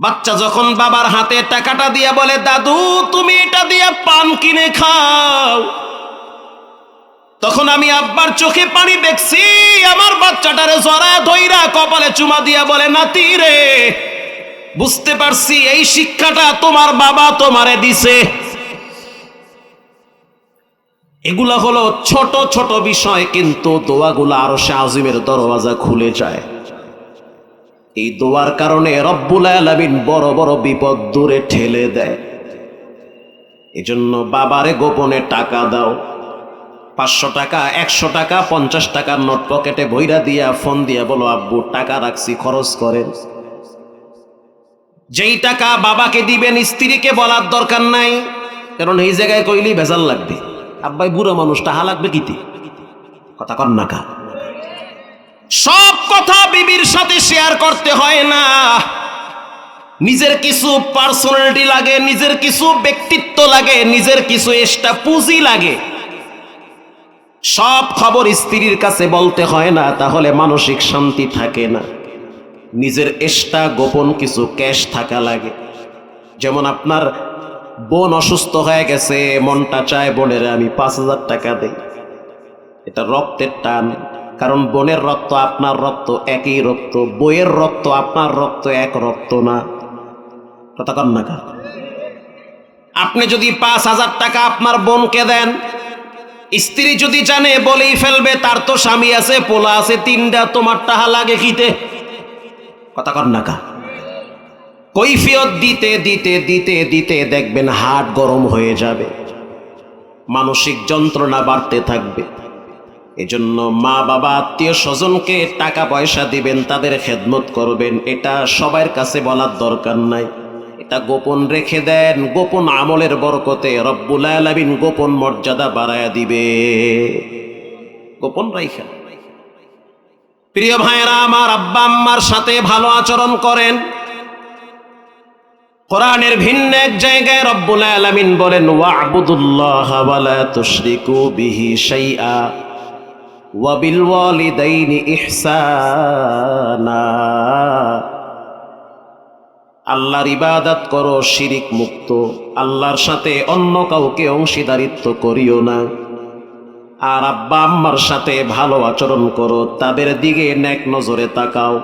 বাচ্চা যখন বাবার হাতে টাকাটা দিয়ে বলে, দাদু, তুমি এটা দিয়ে পান কিনে খাও। তখন আমি আব্বার চোখে পানি দেখছি আমার বাচ্চাটারে জড়ায় ধইরা কপালে চুমা দিয়া বলে, নাতি রে, বুঝতে পারছি এই শিক্ষাটা তোমার বাবা তোমারে দিছে। এগুলা হলো ছোট ছোট বিষয়, কিন্তু দোয়াগুলা আরও সে আজিমের দরওয়াজা খুলে যায়। এই দোয়ার কারণে রব্বুল আলামিন বড় বড় বিপদ দূরে ঠেলে দেয়। এজন্য বাবারে গোপনে টাকা দাও। পাঁচশো টাকা, একশো টাকা, পঞ্চাশ টাকার নোট পকেটে বইরা দিয়া ফোন দিয়া বলো, আব্বু, টাকা রাখছি, খরচ করেন। যেই টাকা বাবাকে দিবেন, স্ত্রীকে বলার দরকার নাই। কারণ এই জায়গায় কইলেই ভেজাল লাগবে। আব্বাই বুড়ো মানুষ হা লাগবে কিতে কথা না কা সব কথা বিবির সাথে শেয়ার করতে হয় না। নিজের কিছু পার্সোনালিটি লাগে, নিজের কিছু ব্যক্তিত্ব লাগে, নিজের কিছু এক্সট্রা পুঁজি লাগে। সব খবর স্ত্রীর কাছে বলতে হয় না, তাহলে মানসিক শান্তি থাকে না। নিজের এক্সট্রা গোপন কিছু ক্যাশ থাকা লাগে। যেমন আপনার বোন অসুস্থ হয়ে গেছে, মনটা চায় বোনের আমি পাঁচ হাজার টাকা দেই। এটা রক্তের টান কারণ বোনের রক্ত আপনার রক্ত একই রক্ত, বইয়ের রক্ত আপনার রক্ত এক রক্ত না কথা কন না কা? আপনি যদি পাঁচ হাজার টাকা আপনার বোনকে দেন, স্ত্রী যদি জানে বলেই ফেলবে, তার তো স্বামী আছে, পোলা আছে, তিনটা, তোমার টাহা লাগে খিতে কথা কন না কা? কৈফিয়ত দিতে দিতে দিতে দিতে দেখবেন হাট গরম হয়ে যাবে মানসিক যন্ত্রণা বাড়তে থাকবে এজন্য মা বাবা, আত্মীয় স্বজনকে টাকা পয়সা দিবেন, তাদের খেদমত করবেন, এটা সবার কাছে বলার দরকার নাই। এটা গোপন রেখে দেন, গোপন আমলের বরকতে রব্বুল আলামিন গোপন মর্যাদা বাড়ায়া দিবে। গোপন রাইখা। প্রিয় ভাইয়েরা, আমার আব্বা আম্মার সাথে ভালো আচরণ করেন। কোরআনের ভিন্ন এক জায়গায় রব্বুল আলামিন বলেন, ওয়াবুদুল্লাহ ওয়ালা তুশরিকু বিহি শাইআ। ওয়াবিল আল্লাহর ইবাদত করো, শিরিক মুক্ত। আল্লাহর সাথে অন্য কাউকে অংশীদারিত্ব করিও না। আর আব্বা আম্মার সাথে ভালো আচরণ করো, তাদের দিকে ন্যাক নজরে তাকাও।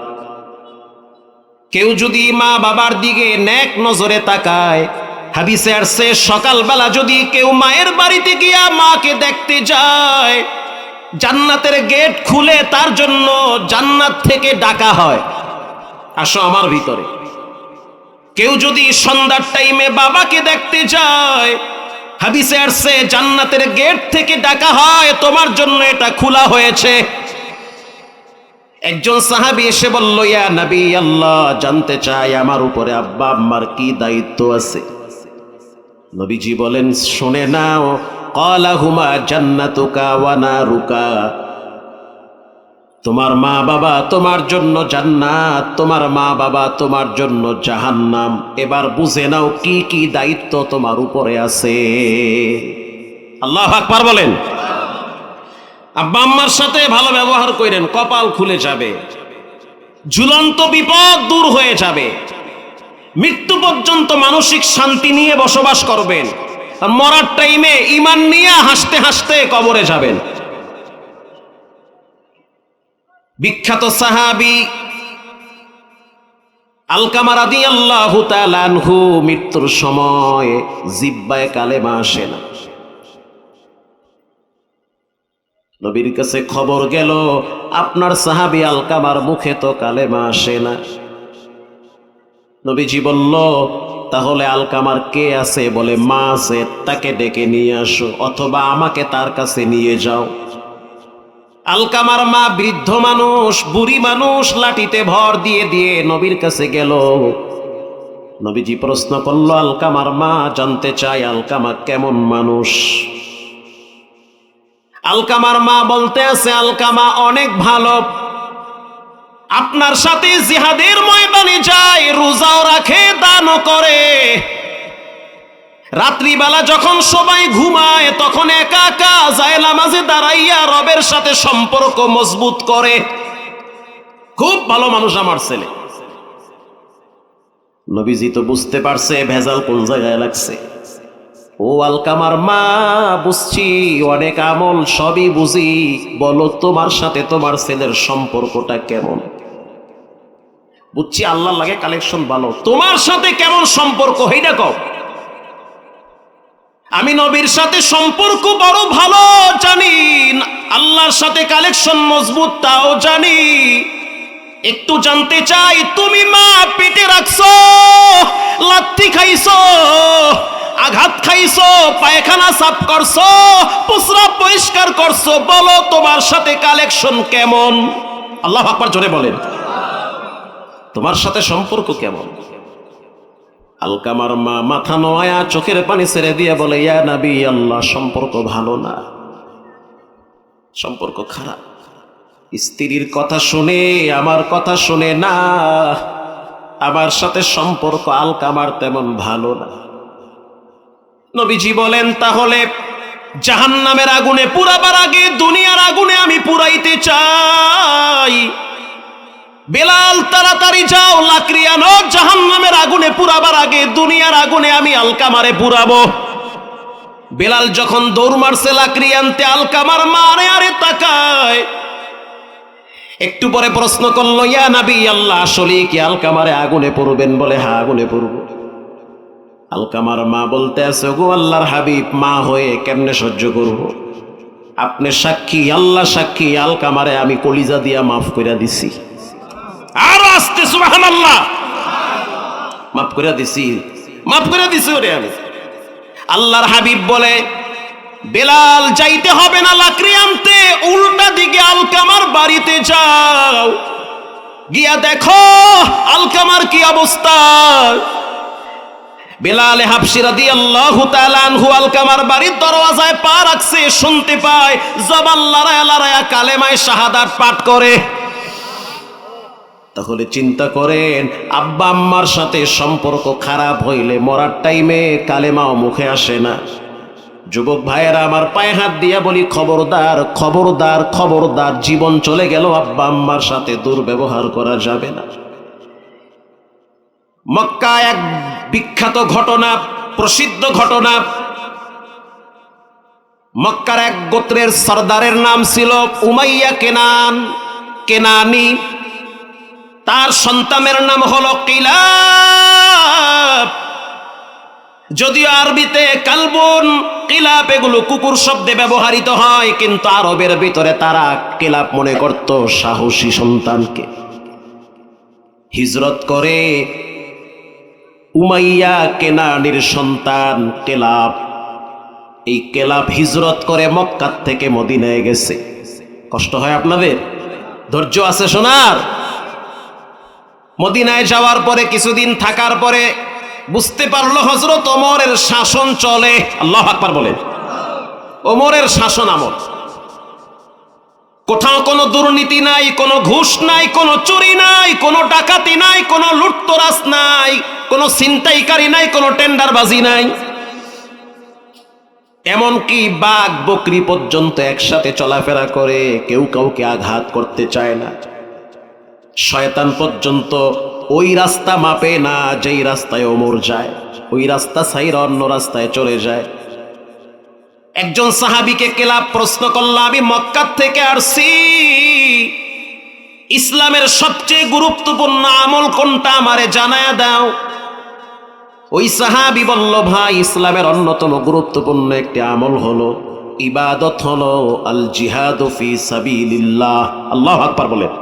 কেউ যদি মা বাবার দিকে ন্যাক নজরে তাকায়, হাদিসে আসছে, সকালবেলা যদি কেউ মায়ের বাড়িতে গিয়া মাকে দেখতে যায় জান্নাতের গেট খুলে তার জন্য জান্নাত থেকে ডাকা হয়। আসো আমার ভিতরে। কেউ যদি সন্ধ্যার টাইমে বাবাকে দেখতে যায়, হাদিসে আসছে, জান্নাতের গেট থেকে ডাকা হয়, তোমার জন্য এটা খোলা হয়েছে। একজন সাহাবি এসে বলল, ইয়া নবী, আল্লাহ জানতে চাই আমার উপরে আব্বা আম্মার কি দায়িত্ব আছে? নবীজি বলেন, শুনে নাও জান্নাতুকা ওয়া নারুকা। তোমার মা বাবা তোমার জন্য জান্নাত, তোমার মা বাবা তোমার জন্য জাহান্নাম। এবার বুঝে নাও কি কি দায়িত্ব তোমার উপরে আছে। আল্লাহ আকবার বলেন। আব্বা আম্মার সাথে ভালো ব্যবহার করেন, কপাল খুলে যাবে। ঝুলন্ত বিপদ দূর হয়ে যাবে। মৃত্যু পর্যন্ত মানসিক শান্তি নিয়ে বসবাস করবেন। মরার টাইমে ইমান নিয়ে হাসতে হাসতে কবরে যাবেন। বিখ্যাত সাহাবি আলকামা রাদি আল্লাহ তালানহু মৃত্যুর সময় জিব্বায় কালেমা আসে না। নবীর কাছে খবর গেল, আপনার সাহাবি আলকামার মুখে তো কালেমা আসে না। নবীজি বলল তাহলে আলকামার কে আছে বলে মা আছে, তাকে ডেকে নিয়ে আসো, অথবা আমাকে তার কাছে নিয়ে যাও। আলকামার মা বৃদ্ধ মানুষ, বুড়ি মানুষ, লাঠিতে ভর দিয়ে দিয়ে নবীর কাছে গেল। নবীজি প্রশ্ন করল, আলকামার মা জানতে চাই আলকামা কেমন মানুষ? আলকামার মা বলতে আছে, আলকামা অনেক ভালো আপনার সাথে জিহাদের ময়দানে যায়, রোজাও রাখে, দানও করে। রাত্রিবেলা যখন সবাই ঘুমায়, তখন একা একা যায় নামাজে দাঁড়াইয়া রবের সাথে সম্পর্ক মজবুত করে। খুব ভালো মানুষ আমার ছেলে। নবীজি তো বুঝতে পারছে, ভেজাল কোন জায়গায় লাগছে। ও আলকামার মা, বুঝছি, অনেক আমল সবই বুঝি। বলো, তোমার সাথে তোমার ছেলের সম্পর্কটা কেমন? বুঝছি আল্লাহ লাগে কালেকশন ভালো। তোমার সাথে কেমন সম্পর্ক? হেইটা কও আমি নবীর সাথে সম্পর্ক বড় ভালো, জানি। আল্লাহর সাথে কালেকশন মজবুত, তাও জানি। একটু জানতে চাই, তুমি মা পেটে রাখছো, লাত্তি খাইছো, আঘাত খাইছো, পায়খানা সাফ করছ, পুসরা পরিষ্কার করছ, বলো তোমার সাথে কালেকশন কেমন? আল্লাহ আকবার জোরে বলেন। তোমার সাথে সম্পর্ক কেমন? আলকামার মা মাথা নোয়া চোখের পানি ছেড়ে দিয়ে বলে, ইয়া নাবি, আল্লাহ, সম্পর্ক ভালো না। সম্পর্ক খারাপ। স্ত্রীর কথা শুনে, আমার কথা শুনে না। আমার সাথে সম্পর্ক আলকামার তেমন ভালো না। নবীজি বলেন, তাহলে জাহান নামের আগুনে পুরাবার আগে, দুনিয়ার আগুনে আমি পুরাইতে চাই। বেলাল, তাড়াতাড়ি যাও, লাকড়ি আনো জাহান নামের আগুনে পুরাবার আগে, দুনিয়ার আগুনে আমি আলকামারে পুরাবো। বেলাল যখন দৌড় মারছে, লাকড়ি আনতে আলকামার মারে, আরে তাকায়। একটু পরে প্রশ্ন করল, ইয়া নাবি আল্লাহ, আসলে কি আলকামারে আগুনে পড়বেন বলে হ্যাঁ আগুনে পড়ব আলকামার মা বলতে আছে গো আল্লাহর হাবিব, মা হয়ে কেমনে সহ্য করব? আপনি সাক্ষী, আল্লাহ সাক্ষী, আলকামারে আমি কলিজা দিয়া মাফ করে দিছি। আরও আসতে সুবাহান আল্লাহ মাফ করে দিছি। মাফ করে দিছি ওরে আমি। আল্লাহর হাবিব বলে, বেলাল, যাইতে হবে না লাকড়ি আনতে, উল্টা দিকে আলকামার বাড়িতে যাও। গিয়া দেখো, আলকামার কি অবস্থা। বেলালে হাফসিরা দিয়ে আল্লাহ তালানহু আলকামার বাড়ির দরওয়াজায় পা রাখছে, শুনতে পায়, জবান লড়ায়া লড়ায়া কালেমায় শাহাদাত পাঠ করে। তাহলে চিন্তা করেন, আব্বা আম্মার সাথে সম্পর্ক খারাপ হইলে মরার টাইমে কালেমাও মুখে আসে না। যুবক ভাইয়েরা, আমার পায়ে হাত দিয়া বলি, খবরদার খবরদার খবরদার, জীবন চলে গেল, আব্বা আম্মার সাথে দুর্ব্যবহার করা যাবে না। মক্কা এক বিখ্যাত ঘটনা, প্রসিদ্ধ ঘটনা। মক্কার এক গোত্রের সর্দারের নাম ছিল উমাইয়া কেনান, কেনানি। তার সন্তানের নাম হলো কিলাব। যদিও আরবিতে কালবন কিলাপ এগুলো কুকুর শব্দে ব্যবহৃত হয়, কিন্তু আরবের ভিতরে তারা কিলাপ মনে করত সাহসী সন্তানকে। হিজরত করে উমাইয়া কেনানির সন্তান কেলাপ এই কেলাপ হিজরত করে মক্কার থেকে মদিনায় গেছে। কষ্ট হয় আপনাদের? ধৈর্য আছে শোনার? মদিনায় যাওয়ার পরে, কিছুদিন থাকার পরে বুঝতে পারল হজরত ওমরের শাসন চলে। আল্লাহ আকবার বলেন। ওমরের শাসন আমল। কোথাও কোনো দুর্নীতি নাই, কোনো ঘুষ নাই, কোনো চুরি নাই, কোনো ডাকাতি নাই, কোনো লুটতরাস নাই, কোনো ছিনতাইকারী নাই, কোনো টেন্ডারবাজি নাই। এমনকি বাঘ বকরি পর্যন্ত একসাথে চলাফেরা করে, কেউ কাউকে আঘাত করতে চায় না। শয়তান পর্যন্ত ওই রাস্তা মাপে না যেই রাস্তায় ওমর যায়। ওই রাস্তা সাইরা অন্য রাস্তায় চলে যায়। একজন সাহাবিকে কেলাব প্রশ্ন করল, আমি মক্কার থেকে আসছি। ইসলামের সবচেয়ে গুরুত্বপূর্ণ আমল কোনটা আমারে জানায়া দাও? ওই সাহাবি বলল, ভাই, ইসলামের অন্যতম গুরুত্বপূর্ণ একটি আমল হলো ইবাদত হলো আল জিহাদ ফি সাবিলিল্লাহ। আল্লাহ আকবার বলেন।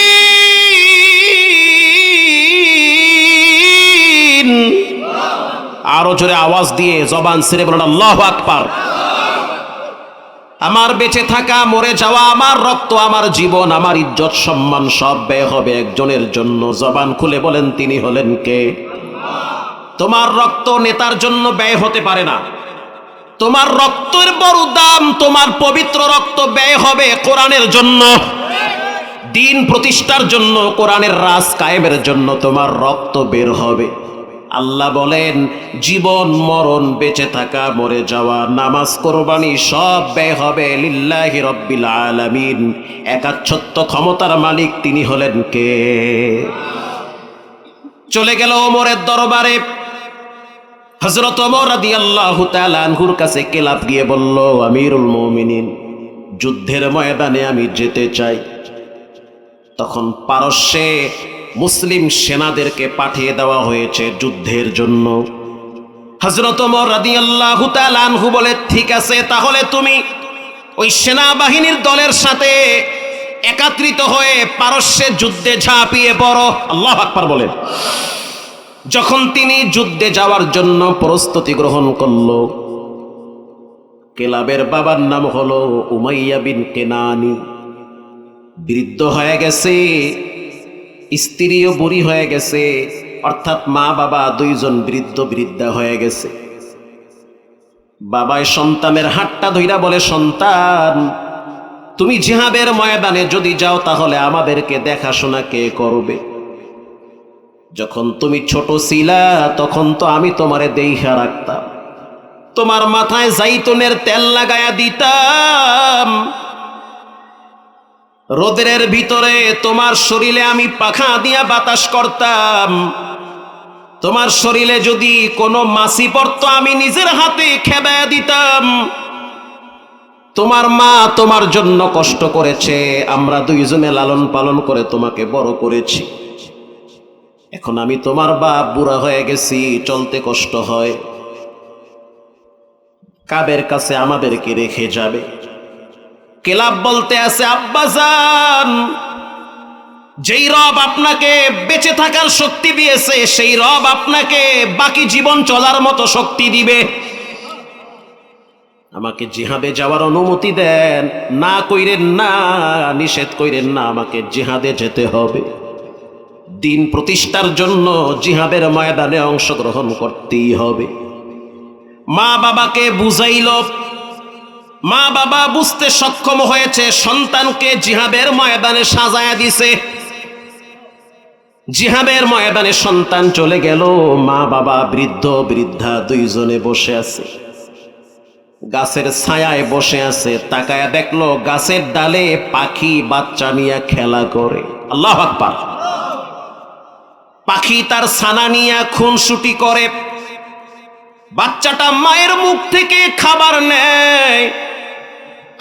আরও জোরে আওয়াজ দিয়ে জবান ছেড়ে বলেন, আল্লাহ আকবার। আমার বেঁচে থাকা, মরে যাওয়া, আমার রক্ত, আমার জীবন, আমার ইজ্জত, সম্মান সব ব্যয় হবে একজনের জন্য। জবান খুলে বলেন, তিনি হলেন কে? তোমার রক্ত নেতার জন্য ব্যয় হতে পারে না। তোমার রক্তের বড় দাম, তোমার পবিত্র রক্ত ব্যয় হবে কোরআনের জন্য। দিন প্রতিষ্ঠার জন্য, কোরআনের রাজ কায়েমের জন্য তোমার রক্ত বের হবে। আল্লাহ বলেন, জীবন, মরণ, বেঁচে থাকা, মরে যাওয়া, নামাজ কোরবানি, সব ব্যয় হবে লিল্লাহি রব্বিল আলামিন। একাচ্ছত্ব ক্ষমতার মালিক তিনি হলেন কে? চলে গেল ওমরের দরবারে। হজরত ওমর রাদিয়াল্লাহু তাআলা আনহুর কাছে কেলাপ গিয়ে বলল, আমিরুল মুমিনিন, যুদ্ধের ময়দানে আমি যেতে চাই। তখন পারস্যে মুসলিম সেনাদেরকে পাঠিয়ে দেওয়া হয়েছে যুদ্ধের জন্য। হজরত ওমর রাদিয়াল্লাহু তাআলা আনহু বলে, ঠিক আছে, তাহলে তুমি ওই সেনাবাহিনীর দলের সাথে একাত্রিত হয়ে পারস্যের যুদ্ধে ঝাঁপিয়ে পড়ো। আল্লাহ আকবার বলেন যখন তিনি যুদ্ধে যাওয়ার জন্য প্রস্তুতি গ্রহণ করল, কেলাবের বাবার নাম হলো উমাইয়া বিন কেনানি। বৃদ্ধ হয়ে গেছে স্ত্রীও বুড়ি হয়ে গেছে, অর্থাৎ মা বাবা দুইজন বৃদ্ধ বৃদ্ধা হয়ে গেছে। বাবায় সন্তানের হাতটা ধইরা বলে, সন্তান, তুমি জিহাবের ময়দানে যদি যাও তাহলে আমাদেরকে দেখাশোনা কে করবে? যখন তুমি ছোট ছিলা, তখন তো আমি তোমারে দেইখা রাখতাম। তোমার মাথায় জাইতুনের তেল লাগায়া দিতাম। রোদের ভিতরে তোমার শরীরে আমি পাখা দিয়া বাতাস করতাম। তোমার শরীরে যদি কোনো মাসি পড়তো, আমি নিজের হাতে খেদায়া দিতাম। তোমার মা তোমার জন্য কষ্ট করেছে, আমরা দুইজনে লালন পালন করে তোমাকে বড় করেছি। এখন আমি তোমার বাপ বুড়া হয়ে গেছি, চলতে কষ্ট হয়। কাবের কাছে আমাদেরকে রেখে যাবে। কেলাব বলতে আছে আব্বাজান যেই রব আপনাকে বেঁচে থাকার শক্তি দিয়েছে, সেই রব আপনাকে বাকি জীবন চলার মতো শক্তি দিবে। আমাকে জিহাদে যাওয়ার অনুমতি দেন, না কইরেন না, নিষেধ কইরেন না, আমাকে জিহাদে যেতে হবে। দিন প্রতিষ্ঠার জন্য জিহাদের ময়দানে অংশগ্রহণ করতেই হবে। মা বাবাকে বুঝাইল মা বাবা বুঝতে সক্ষম হয়েছে, সন্তানকে জিহাদের ময়দানে সাজায়া দিছে। জিহাদের ময়দানে সন্তান চলে গেল, মা বাবা বৃদ্ধ, বৃদ্ধা দুইজনে বসে আছে। গাছের ছায়ায় বসে আছে, তাকায়া দেখল গাছের ডালে পাখি বাচ্চা নিয়ে খেলা করে। আল্লাহ আকবার। পাখি তার ছানা নিয়ে খুনসুটি করে। বাচ্চাটা মায়ের মুখ থেকে খাবার নেয়।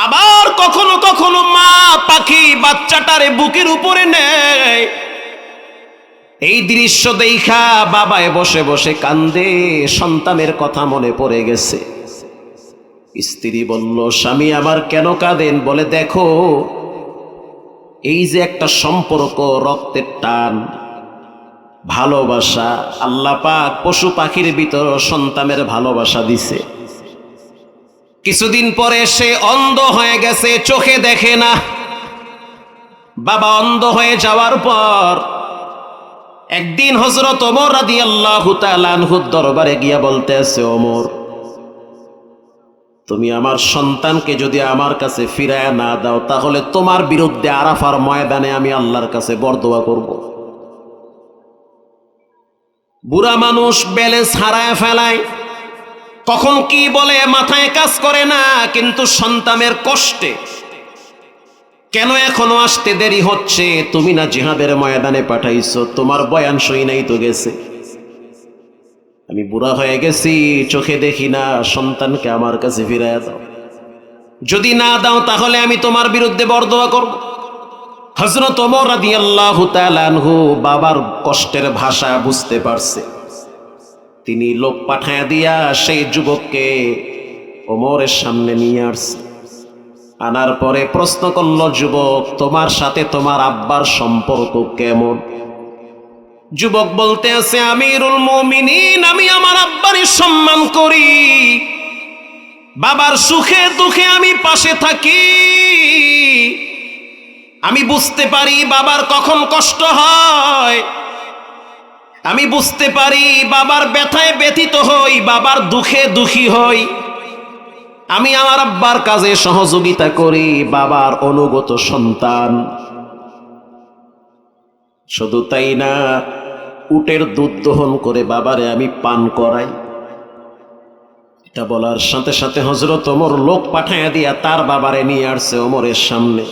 আবার কখনো কখনো মা পাখি বাচ্চাটারে বুকের উপরে নেয়। এই দৃশ্য দেখা বাবায় বসে বসে কান্দে, সন্তানের কথা মনে পড়ে গেছে। স্ত্রী বলল, স্বামী, আবার কেন কাঁদেন? বলে, দেখো, এই যে একটা সম্পর্ক, রক্তের টান, ভালোবাসা, আল্লাপাক পশু পাখির ভিতর সন্তানের ভালোবাসা দিছে। কিছুদিন পরে সে অন্ধ হয়ে গেছে, চোখে দেখে না। বাবা অন্ধ হয়ে যাওয়ার পর একদিন হজরত ওমর রাদি আল্লাহ তালানহুর দরবারে গিয়া বলতে আছে, ওমর, তুমি আমার সন্তানকে যদি আমার কাছে ফিরায় না দাও, তাহলে তোমার বিরুদ্ধে আরাফার ময়দানে আমি আল্লাহর কাছে বরদোয়া করব। বুড়া মানুষ ব্যালেন্স হারায় ফেলায়। কখন কি বলে মাথায় কাজ করে না, কিন্তু সন্তানের কষ্টে। কেন এখনও আসতে দেরি হচ্ছে? তুমি না জিহাদের ময়দানে পাঠাইছো, তোমার বয়ান সই নাই তো গেছে। আমি বুড়া হয়ে গেছি, চোখে দেখি না, সন্তানকে আমার কাছে ফিরাইয়া দাও। যদি না দাও, তাহলে আমি তোমার বিরুদ্ধে বরদোয়া করব। হজরত ওমর রাদিয়াল্লাহু তাআলা আনহু বাবার কষ্টের ভাষা বুঝতে পারছে। তিনি লোক পাঠায় দিয়া সেই যুবককে ওমরের সামনে নিয়ে আসছে। আনার পরে প্রশ্ন করল, যুবক, তোমার সাথে তোমার আব্বার সম্পর্ক কেমন? যুবক বলতে আছে, আমিরুল মুমিনিন, আমি আমার আব্বারই সম্মান করি। বাবার সুখে দুঃখে আমি পাশে থাকি। আমি বুঝতে পারি বাবার কখন কষ্ট হয়। আমি বুঝতে পারি বাবার ব্যথায় ব্যথিত হই, বাবার দুঃখে দুঃখী হই। আমি আমার আব্বার কাজে সহযোগিতা করি, বাবার অনুগত সন্তান। শুধু তাই না, উটের দুধ দহন করে বাবারে আমি পান করাই। এটা বলার সাথে সাথে হজরত ওমর লোক পাঠাইয়া দিয়া তার বাবারে নিয়ে আসছে ওমরের সামনে।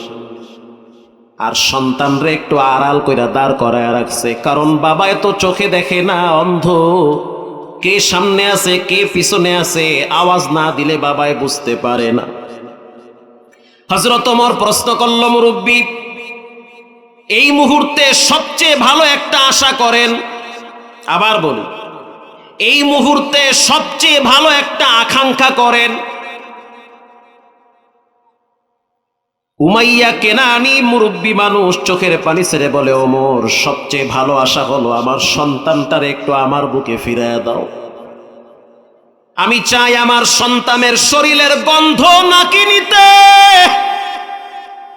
আর সন্তানরে একটু আড়াল কইরা দাঁড় করায় রাখছে। কারণ বাবা তো চোখে দেখে না, অন্ধ। কে সামনে আছে, কে পিছনে আছে, আওয়াজ না দিলে বাবায় বুঝতে পারে না। হজরত ওমর প্রশ্ন করল, মুরব্বী, এই মুহূর্তে সবচেয়ে ভালো একটা আশা করেন? আবার বলি, এই মুহূর্তে সবচেয়ে ভালো একটা আকাঙ্ক্ষা করেন? উমাইয়া কেনানি মুরব্বী মানুষ চোখের পানি ছেড়ে বলে ওমর সবচেয়ে ভালো আশা হলো আমার সন্তানটার একটু আমার বুকে ফিরাইয়া দাও। আমি চাই আমার সন্তানের শরীরের গন্ধ নাকি নিতে।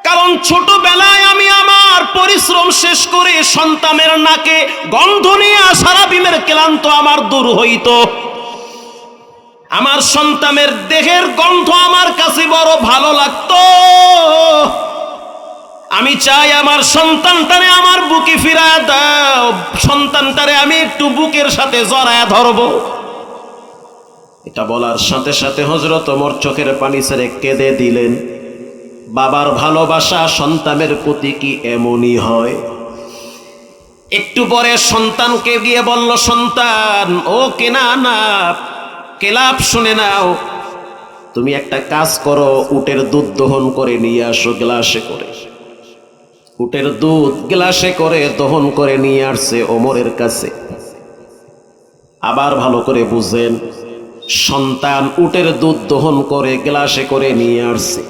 কারণ ছোটবেলায় আমি আমার পরিশ্রম শেষ করে সন্তানের নাকে গন্ধ নিয়ে বিমের ক্লান্ত আমার দূর হইত। সন্তানের দেহের গন্ধ আমার কাছে বড় ভালো লাগতো। আমি চাই আমার সন্তানটারে আমার বুকে ফিরায় দাও। সন্তানটারে আমি একটু বুকের সাথে জড়ায় ধরবো। এটা বলার সাথে সাথে হজরত ওমর চোখের পানি ছেড়ে কেঁদে দিলেন। বাবার ভালোবাসা সন্তানের প্রতি কি এমনই হয়? একটু পরে সন্তানকে গিয়ে বলল, সন্তান, ও কেনা না কেলাপ শুনে নাও। তুমি একটা কাজ করো, উটের দুধ দহন করে নিয়ে আসো গ্লাসে করে। উটের দুধ গ্লাসে করে দহন করে নিয়ে আসছে ওমরের কাছে। আবার ভালো করে বুঝেন, সন্তান উটের দুধ দহন করে গ্লাসে করে নিয়ে আসছে।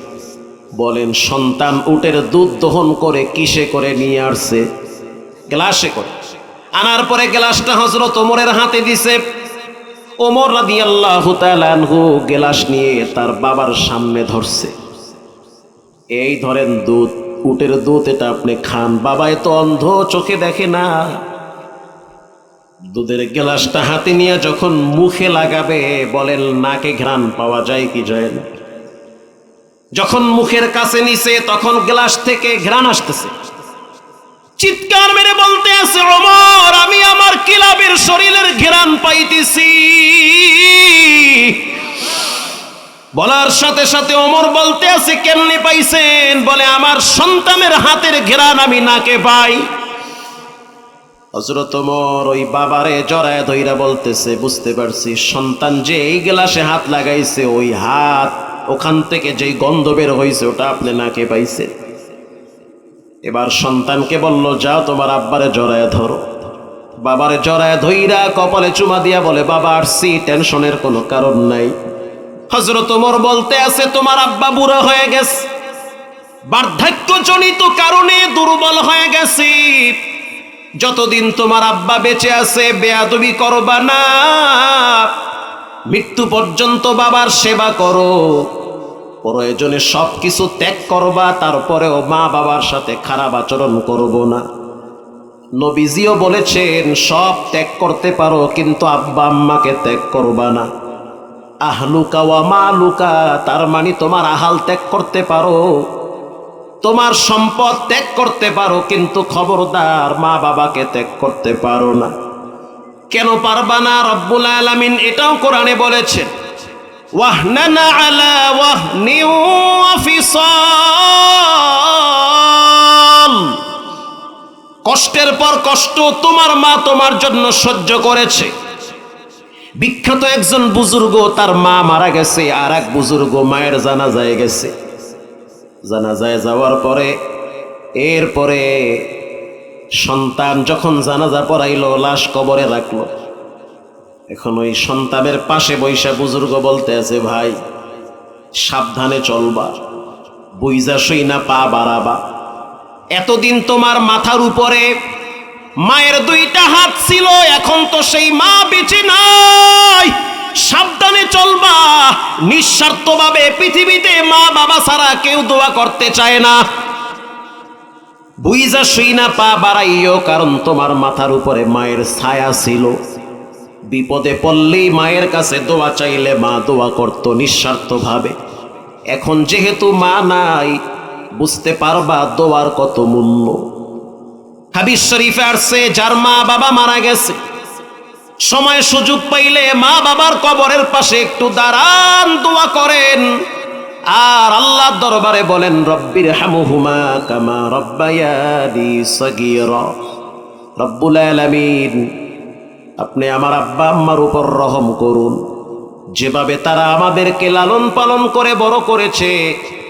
বলেন, সন্তান উটের দুধ দহন করে কিসে করে নিয়ে আসছে? গ্লাসে করে। আনার পরে গ্লাসটা হজরত ওমরের হাতে দিছে ওমর রাদি আল্লাহ গ্লাস নিয়ে তার বাবার সামনে ধরছে। এই ধরেন দুধ, উটের দুধ এটা আপনি খান। বাবাই তো অন্ধ, চোখে দেখে না। দুধের গ্লাসটা হাতে নিয়ে যখন মুখে লাগাবে, বলেন, নাকে ঘ্রাণ পাওয়া যায় কি যায় না? যখন মুখের কাছে নিছে, তখন গ্লাস থেকে ঘ্রাণ আসতেছে। চিৎকার মেরে বলতে আছে অমর আমি আমার কিলাবের শরীরের ঘেরান পাইতেছি। বলার সাথে সাথে অমর বলতে আছে, কেমনে পাইছেন? বলে, আমার সন্তানের হাতের ঘেরান আমি নাকে পাই। হজরত ওমর ওই বাবারে জড়ায় ধইরা বলতেছে, বুঝতে পারছি, সন্তান যে এই গ্লাসে হাত লাগাইছে, ওই হাত ওখান থেকে যেই গন্ধ বের হয়েছে ওটা আপনি নাকে পাইছে এবার সন্তানকে বলল, যাও তোমার আব্বারে জড়ায় ধরো। বাবারে জড়ায় ধইরা কপালে চুমা দিয়া বলে, বাবা আসছি টেনশনের কোনো কারণ নাই। হজরত ওমর বলতে আছে, তোমার আব্বা বুড়ো হয়ে গেছে। বার্ধক্যজনিত কারণে দুর্বল হয়ে গেছে। যতদিন তোমার আব্বা বেঁচে আছে, বেয়াদবি করবা না। মৃত্যু পর্যন্ত বাবার সেবা করো। প্রয়োজনে সব কিছু ত্যাগ করবা, তারপরেও মা বাবার সাথে খারাপ আচরণ করব না। নবীজিও বলেছেন, সব ত্যাগ করতে পারো, কিন্তু আব্বা আম্মাকে ত্যাগ করবা না। আহ আহলুকা ওয়া মালুকা, তার মানে তোমার আহাল ত্যাগ করতে পারো। তোমার সম্পদ ত্যাগ করতে পারো, কিন্তু খবরদার মা বাবাকে ত্যাগ করতে পারো না। কেন পারবা না? রব্বুল আলামিন এটাও কোরআনে বলেছেন আলা ওয়াহনি ওয়া ফিসাল। কষ্টের পর কষ্ট তোমার মা তোমার জন্য সহ্য করেছে। বিখ্যাত একজন বুজুর্গ তার মা মারা গেছে আর এক বুজুর্গ মায়ের জানাজায় গেছে। জানাজায় যাওয়ার পরে, এরপরে সন্তান যখন জানাজা পড়াইলো, লাশ কবরে রাখল। এখন ওই সন্তানের পাশে বৈশা বুজুর্গ বলতে আছে, ভাই, সাবধানে চলবা বুইজা সই না পা বাড়াবা। এতদিন তোমার মাথার উপরে মায়ের দুইটা হাত ছিল, এখন তো সেই মা বেঁচে নাই। সাবধানে চলবা নিঃস্বার্থভাবে পৃথিবীতে মা বাবা ছাড়া কেউ দোয়া করতে চায় না। বুইজা শুই না পা বাড়াইও, কারণ তোমার মাথার উপরে মায়ের ছায়া ছিল। বিপদে পড়লেই মায়ের কাছে দোয়া চাইলে মা দোয়া করত নিঃস্বার্থভাবে। এখন যেহেতু মা নাই, বুঝতে পারবা দোয়ার কত মূল্য। হাবিজ শরীফে আসছে, যার মা বাবা মারা গেছে। সময় সুযোগ পাইলে মা বাবার কবরের পাশে একটু দাঁড়ান, দোয়া করেন। আর আল্লাহ দরবারে বলেন, রব্বির হামুহুমা কামা রব্বায়ানি সগীরা। রব্বুল আলামিন আপনি আমার আব্বা আম্মার উপর রহম করুন। যেভাবে তারা আমাদেরকে লালন পালন করে বড় করেছে,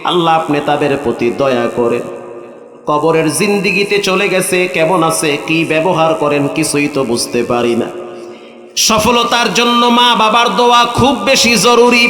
আল্লাহ আপনি তাদের প্রতি দয়া করেন। কবরের জিন্দিগিতে চলে গেছে, কেমন আছে, কি ব্যবহার করেন কিছুই তো বুঝতে পারি না। সফলতার জন্য মা বাবার দোয়া খুব বেশি জরুরি।